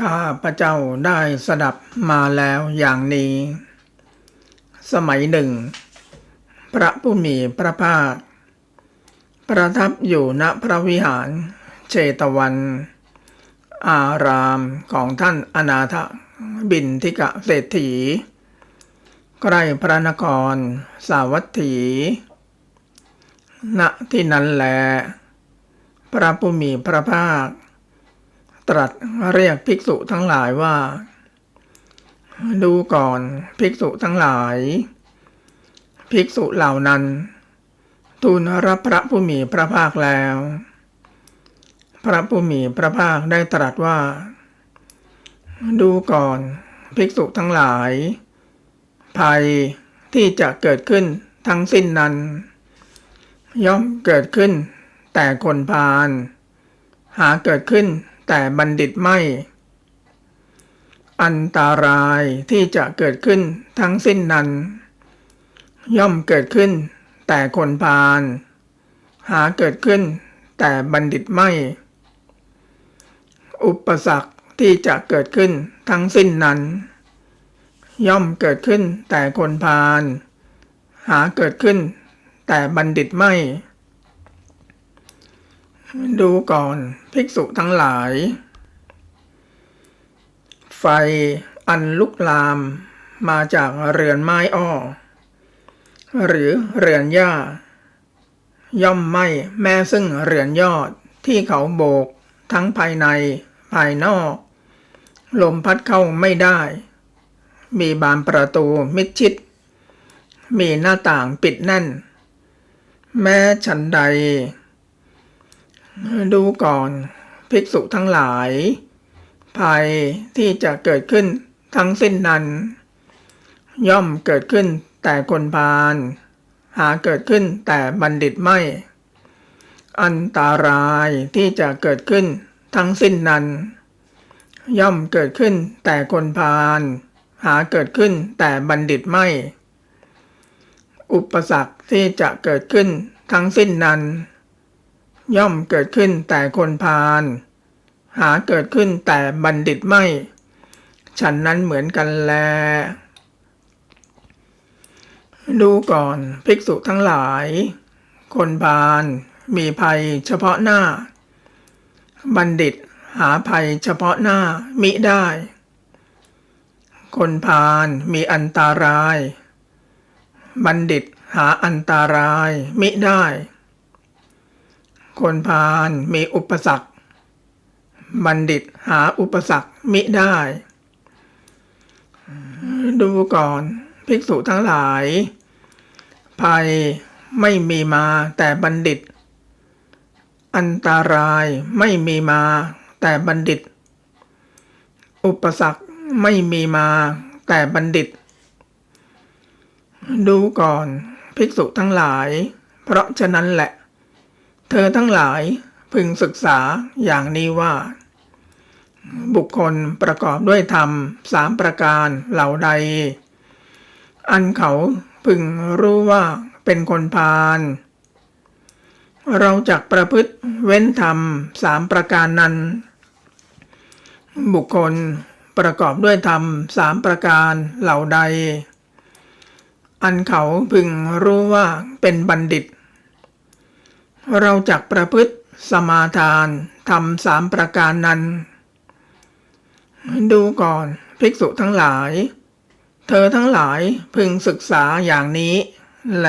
ข้าพระเจ้าได้สดับมาแล้วอย่างนี้ สมัยหนึ่ง พระผู้มีพระภาค ประทับอยู่ณพระวิหารเชตวัน อารามของท่านอนาถบินทิกะเศรษฐี ใกล้พระนครสาวัตถี ณที่นั้นแล พระผู้มีพระภาค ตรัสเรียกภิกษุทั้งหลายว่า ดูก่อนภิกษุทั้งหลาย ภิกษุเหล่านั้น ทูลรับพระผู้มีพระภาคแล้ว พระผู้มีพระภาคได้ตรัสว่า ดูก่อนภิกษุทั้งหลาย ภัยที่จะเกิดขึ้นทั้งสิ้นนั้น ย่อมเกิดขึ้นแต่คนพาลหาเกิดขึ้น แต่บัณฑิตไม่ อันตารายที่จะเกิดขึ้นทั้งสิ้นนั้น ย่อมเกิดขึ้น แต่คนพาลหาเกิดขึ้น แต่บัณฑิตไม่ อุปสรรคที่จะเกิดขึ้นทั้งสิ้นนั้น ย่อมเกิดขึ้นแต่คนพาลหาเกิดขึ้น แต่บัณฑิตไม่ ดูก่อนภิกษุทั้งหลาย ไฟอันลุกลามมาจากเรือนไม้อ้อ หรือเรือนหญ้า ย่อมไหม้แม้ซึ่งเรือนยอดที่เขาโบกทั้งภายในภายนอก ลมพัดเข้าไม่ได้ มีบานประตูมิดชิด มีหน้าต่างปิดแน่น แม้ฉันใด ดูก่อน ภิกษุทั้งหลาย ภัยที่จะเกิดขึ้นทั้งสิ้นนั้น ย่อมเกิดขึ้นแต่คนพาลหาเกิดขึ้นแต่บัณฑิตไม่ อันตารายที่จะเกิดขึ้นทั้งสิ้นนั้น ย่อมเกิดขึ้นแต่คนพาลหาเกิดขึ้นแต่บัณฑิตไม่ อุปสรรคที่จะเกิดขึ้นทั้งสิ้นนั้น ย่อมเกิดขึ้นแต่คนพาลหาเกิดขึ้นแต่บัณฑิตไม่ ฉันนั้นเหมือนกันแล ดูก่อนภิกษุทั้งหลาย คนพาลมีภัยเฉพาะหน้า บัณฑิตหาภัยเฉพาะหน้ามิได้ คนพาลมีอันตาราย บัณฑิตหาอันตารายมิได้ คนพาลมีอุปสรรค บัณฑิตหาอุปสรรคมิได้ ดูก่อนภิกษุทั้งหลาย ภัยไม่มีมาแต่บัณฑิต อันตารายไม่มีมาแต่บัณฑิต อุปสรรคไม่มีมาแต่บัณฑิต ดูก่อนภิกษุทั้งหลาย เพราะฉะนั้นแหละ เธอทั้งหลายพึงศึกษาอย่างนี้ว่า บุคคลประกอบด้วยธรรมสามประการเหล่าใด อันเขาพึงรู้ว่าเป็นคนพาลเราจักประพฤติเว้นธรรมสามประการนั้น บุคคลประกอบด้วยธรรมสามประการเหล่าใด อันเขาพึงรู้ว่าเป็นบัณฑิต เราจักประพฤติสมาทานทำสามประการนั้น ดูก่อนภิกษุทั้งหลาย เธอทั้งหลายพึงศึกษาอย่างนี้แล